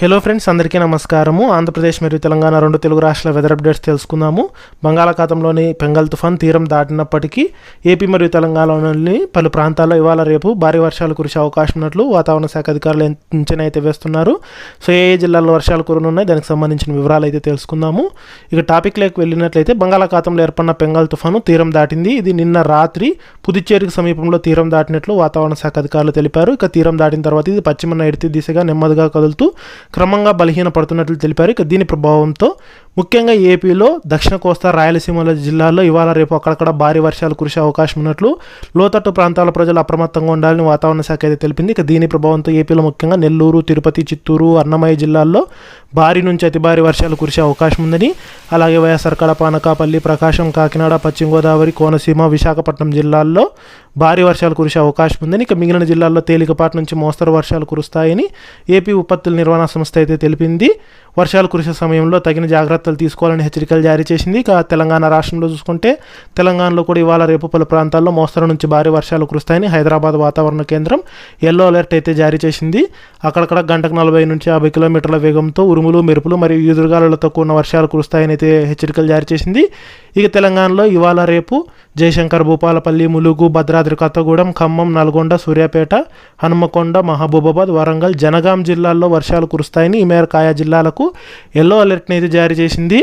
Hello friends అందరికీ నమస్కారము. ఆంధ్రప్రదేశ్ మరియు తెలంగాణ రెండు తెలుగు రాష్ట్రాల వెదర్ అప్డేట్స్ తెలుసుకుందాము. బంగాళాఖాతంలోని పెంగల్ తుఫాన్ తీరం దాటినప్పటికీ ఏపీ మరియు తెలంగాణలోని పలు ప్రాంతాల్లో ఇవాళ రేపు భారీ వర్షాలు కురిసే అవకాశం ఉన్నట్లు వాతావరణ శాఖ అధికారులు అంచనా అయితే వేస్తున్నారు. సో ఏ ఏ జిల్లాల్లో వర్షాలు కురనున్నాయి దానికి సంబంధించిన వివరాలు అయితే తెలుసుకుందాము. ఇక టాపిక్లోకి వెళ్ళినట్లయితే బంగాళాఖాతంలో ఏర్పడిన పెంగల్ తుఫాను తీరం దాటింది. ఇది నిన్న రాత్రి పుదుచ్చేరికి సమీపంలో తీరం దాటినట్లు వాతావరణ శాఖ అధికారులు తెలిపారు. ఇక తీరం దాటిన తర్వాత ఇది పశ్చిమ నైరుతి దిశగా నెమ్మదిగా కదులుతూ క్రమంగా బలహీనపడుతున్నట్లు తెలిపారు. ఇక దీని ప్రభావంతో ముఖ్యంగా ఏపీలో దక్షిణ కోస్తా రాయలసీమల జిల్లాల్లో ఇవాళ రేపు అక్కడక్కడ భారీ వర్షాలు కురిసే అవకాశం ఉన్నట్లు లోతట్టు ప్రాంతాల ప్రజలు అప్రమత్తంగా ఉండాలని వాతావరణ శాఖ అయితే తెలిపింది. ఇక దీని ప్రభావంతో ఏపీలో ముఖ్యంగా నెల్లూరు తిరుపతి చిత్తూరు అన్నమయ్య జిల్లాల్లో భారీ నుంచి అతి భారీ వర్షాలు కురిసే అవకాశం ఉందని అలాగే వైఎస్ఆర్ కడప అనకాపల్లి ప్రకాశం కాకినాడ పశ్చిమ గోదావరి కోనసీమ విశాఖపట్నం జిల్లాల్లో భారీ వర్షాలు కురిసే అవకాశం ఉందని ఇక మిగిలిన జిల్లాల్లో తేలికపాటి నుంచి మోస్తరు వర్షాలు కురుస్తాయని ఏపీ ఉత్పత్తుల నిర్వహణ సంస్థ అయితే తెలిపింది. వర్షాలు కురిసే సమయంలో తగిన జాగ్రత్త జాగ్రత్తలు తీసుకోవాలని హెచ్చరికలు జారీ చేసింది. ఇక తెలంగాణ రాష్ట్రంలో చూసుకుంటే తెలంగాణలో కూడా ఇవాళ రేపు పలు ప్రాంతాల్లో మోస్తరు నుంచి భారీ వర్షాలు కురుస్తాయని హైదరాబాద్ వాతావరణ కేంద్రం ఎల్లో అలర్ట్ అయితే జారీ చేసింది. అక్కడక్కడ గంటకు నలభై నుంచి యాభై కిలోమీటర్ల వేగంతో ఉరుములు మెరుపులు మరియు ఈదురుగాలులతో కూడిన వర్షాలు కురుస్తాయని అయితే హెచ్చరికలు జారీ చేసింది. ఇక తెలంగాణలో ఇవాళ రేపు జయశంకర్ భూపాలపల్లి ములుగు భద్రాద్రి కొత్తగూడెం ఖమ్మం నల్గొండ సూర్యాపేట హనుమకొండ మహబూబాబాద్ వరంగల్ జనగాం జిల్లాల్లో వర్షాలు కురుస్తాయని ఈ మేరకు ఆయా జిల్లాలకు ఎల్లో అలర్ట్ని అయితే జారీ చేసింది.